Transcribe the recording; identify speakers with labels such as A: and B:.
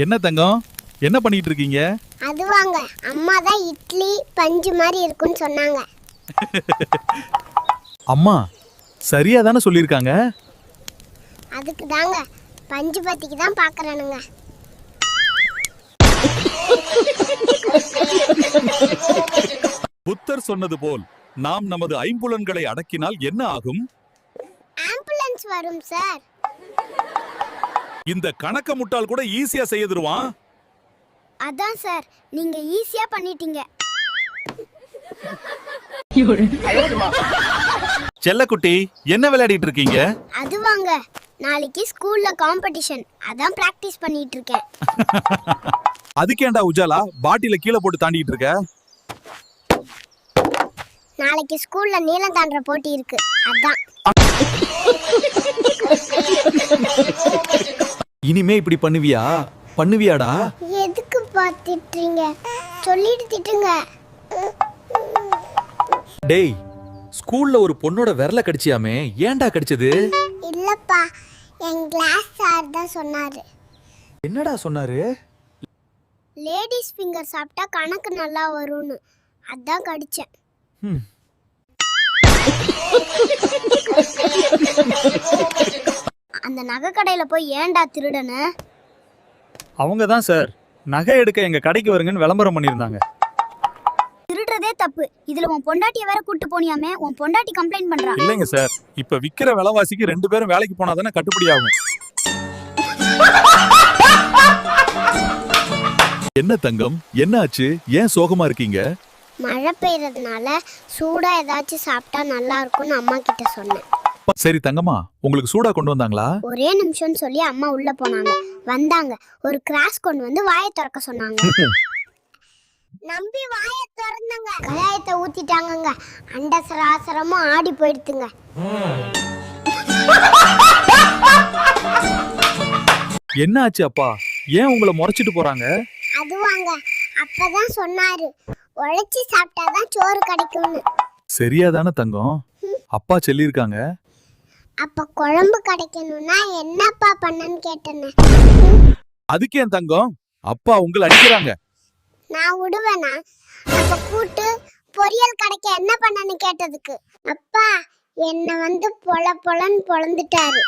A: என்ன தங்கம்? என்ன பண்ணிட்டு இருக்கீங்க
B: அது வாங்க அம்மா தான் இட்லி பஞ்சு மாதிரி இருக்குன்னு சொன்னாங்க.
A: அம்மா சரியா தானே சொல்லியிருக்காங்க?
B: அதுக்கு தாங்க பஞ்சு பத்திக்கு தான் பார்க்கறானுங்க
A: புத்தர் சொன்னது போல் நாம் நமது ஐம்புலன்களை அடக்கினால் என்ன ஆகும்?
B: ஆம்புலன்ஸ் வரும் சார்.
A: இந்த கணக்க முட்டாள் கூட ஈஸியா செய்துருவான்.
B: அதான் சார் நீங்க ஈஸியா பண்ணிட்டீங்க.
A: செல்லக்குட்டி என்ன விளையாடிட்டு இருக்கீங்க?
B: அது வாங்க நாளைக்கு ஸ்கூல்ல காம்படிஷன் அதான் பிராக்டிஸ் பண்ணிட்டு இருக்கேன்.
A: அதுக்கேண்டா உஜாலா? பாட்டில கீழே போட்டு தாண்டிட்டு இருக்க?
B: நாளைக்கு ஸ்கூல்ல நீளம் தாண்டுற போட்டி இருக்கு. அதான்.
A: இனிமே இப்படி பண்ணுவியா? பண்ணுவியாடா?
B: எதுக்கு பார்த்துட்டீங்க சொல்லிட்டு திட்டுங்க.
A: டேய் ஸ்கூல்ல ஒரு பொண்ணோட விரல கடிச்சியாமே? ஏன்டா கடிச்சது?
B: இல்லப்பா என் கிளாஸ் சார் தான் சொன்னாரு.
A: என்னடா சொன்னாரு?
B: லேடிஸ் ஃபிங்கர் சாப்பிட்டா கணக்கு நல்லா வரும்னு. அதான் கடிச்சேன்.
A: ம்.
B: அந்த நகை கடையில போய் ஏன்டா திருடனு?
A: அவங்க தான் சார். நகை எடுக்க எங்க கடைக்கு வருங்கன்னு விளம்பரம் பண்ணியிருந்தாங்க.
B: திருடுறதே தப்பு. இதுல உன் பொண்டாட்டிய வேற கூட்டு போனியாமே உன் பொண்டாட்டி கம்ப்ளைண்ட் பண்றா.
A: இல்லைங்க சார். இப்ப விக்கிற விலைவாசிக்கு ரெண்டு பேரும் வேலைக்கு போனா தானே கட்டுப்படி ஆகும். என்ன தங்கம்? என்ன ஆச்சு ஏன் சோகமா இருக்கீங்க?
B: மழை பெய்யறதுனால சூடா ஏதாச்சும் சாப்பிட்டா நல்லா இருக்கும்னு அம்மா கிட்ட சொன்னேன்.
A: சரி தங்கம்மா உங்களுக்கு சூடா கொண்டு வந்தாங்களா?
B: ஒரே நிமிஷம்னு சொல்லி அம்மா உள்ள போனாங்க. வந்தாங்க. ஒரு கிராஸ் கொண்டு வந்து வாயை திறக்க சொன்னாங்க. நம்பி வாயை திறந்தாங்க. கலாயத்தை ஊத்திட்டாங்கங்க. அண்ட சராசரமும் ஆடி போயிடுத்துங்க.
A: என்ன ஆச்சு அப்பா? ஏன் உங்களை முறைச்சிட்டு போறாங்க?
B: அது வாங்க அப்பதான் சொன்னாரு. உழைச்சி சாப்பிட்டாதான் சோறு கிடைக்கும்னு.
A: சரியா தானே தங்கம்? அப்பா சொல்லியிருக்காங்க.
B: அப்ப குழம்பு கிடைக்கணும்னா என்னப்பா பண்ணன்னு கேட்டேன்னு
A: அதுக்கு ஏன் தங்கம்? அப்பா உங்களை அடிக்கிறாங்க.
B: நான் விடுவேனா? அப்ப கூட்டு பொரியல் கிடைக்க என்ன பண்ணன்னு கேட்டதுக்கு? அப்பா என்ன வந்து பொல பொலன்னு பொழந்துட்டாரு